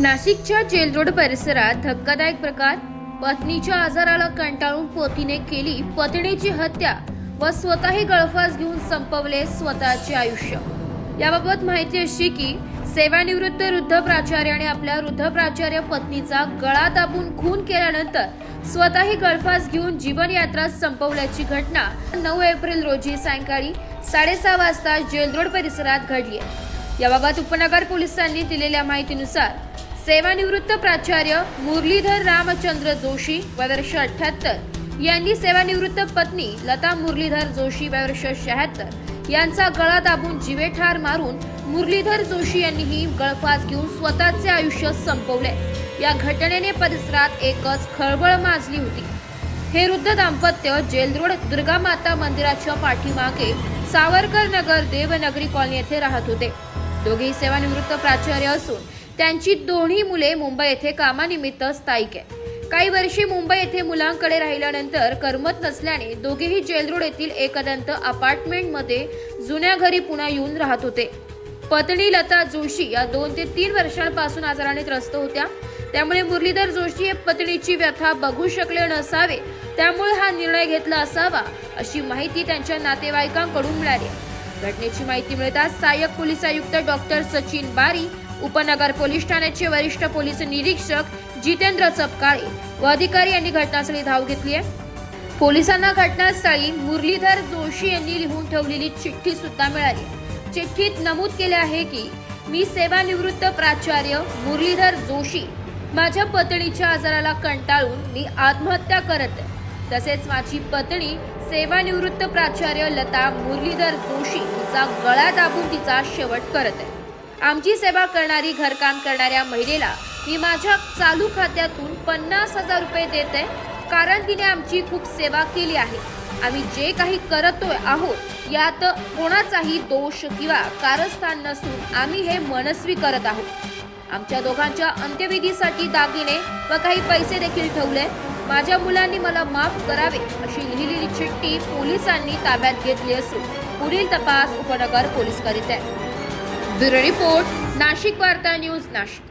नाशिकच्या gel road परिसरात धक्कादायक प्रकार. पत्नीच्या आजाराला कंटाळून पतीने केली पत्नीची हत्या व स्वतःही गळफास घेऊन संपवले स्वतःचे आयुष्य. याबाबत माहिती अशी की सेवानिवृत्त वृद्ध प्राचार्याने आपल्या वृद्ध प्राचार्य पत्नीचा गळा दाबून खून केल्यानंतर स्वतःही गळफास घेऊन जीवनयात्रा संपवल्याची घटना नऊ एप्रिल रोजी सायंकाळी साडेसहा वाजता जेल रोड परिसरात घडली आहे. याबाबत उपनगर पोलिसांनी दिलेल्या माहितीनुसार सेवानिवृत्त प्राचार्य मुरलीधर रामचंद्र जोशी वर्ष अठ्याहत्तर. यांनी सेवानिवृत्त पत्नी लता मुरलीधर जोशी वर्ष शहात्तर. यांचा गळा दाबून जीवेठार मारून मुरलीधर जोशी यांनीही गळफास घेऊन स्वतःचे आयुष्य संपवले. या घटनेने परिसरात एकच खळबळ माजली होती. हे वृद्ध दाम्पत्य जेलरोड दुर्गा माता मंदिराच्या पाठीमागे सावरकर नगर देवनगरी कॉलनी येथे राहत होते. दोघेही सेवानिवृत्त प्राचार्य असून त्यांची दोन्ही मुले मुंबई येथे कामानिमित्त स्थायिक आहे काही वर्षे मुंबई येथे मुलांकडे राहिल्यानंतर करमत नसल्याने दोघेही जेल रोड येथील एकदंत अपार्टमेंटमध्ये जुन्या घरी पुन्हा येऊन राहत होते. पत्नी लता जोशी या दोन ते तीन वर्षांपासून आजाराने त्रस्त होत्या. त्यामुळे मुरलीधर जोशी हे पत्नीची व्यथा बघू शकले नसावे त्यामुळे हा निर्णय घेतला असावा अशी माहिती त्यांच्या नातेवाईकांकडून मिळाली. घटनेची माहिती मिळताच सहाय्यक पोलीस आयुक्त डॉक्टर सचिन बारी उपनगर पोलीस ठाण्याचे वरिष्ठ पोलीस निरीक्षक जितेंद्र चपकाळे व अधिकारी यांनी घटनास्थळी धाव घेतली आहे. पोलिसांना घटनास्थळी मुरलीधर जोशी यांनी लिहून ठेवलेली चिठ्ठी सुद्धा मिळाली चिठ्ठीत नमूद केले आहे की मी सेवानिवृत्त प्राचार्य मुरलीधर जोशी. माझ्या पत्नीच्या आजाराला कंटाळून मी आत्महत्या करत आहे. तसेच माझी पत्नी सेवानिवृत्त प्राचार्य लता मुरलीधर जोशी तिचा गळा दाबून तिचा शेवट करत आहे. आमची सेवा करणारी घरकाम करणाऱ्या महिलेला मी माझ्या चालू खात्यातून पन्नास हजार रुपये देते कारण तिने आमची खूप सेवा केली आहे. आम्ही जे काही करतोय आहोत यात कोणाचाही दोष किंवा कारस्थान नसून आम्ही हे मनस्वी करत आहोत. आमच्या दोघांच्या अंत्यविधीसाठी दागिने व काही पैसे देखील ठेवले. माझ्या मुलांनी मला माफ करावे अशी लिहिलेली चिठ्ठी पोलिसांनी ताब्यात घेतली असून पुढील तपास उपनगर पोलीस करीत आहे. ब्युरो रिपोर्ट नाशिक वार्ता न्यूज नाशिक.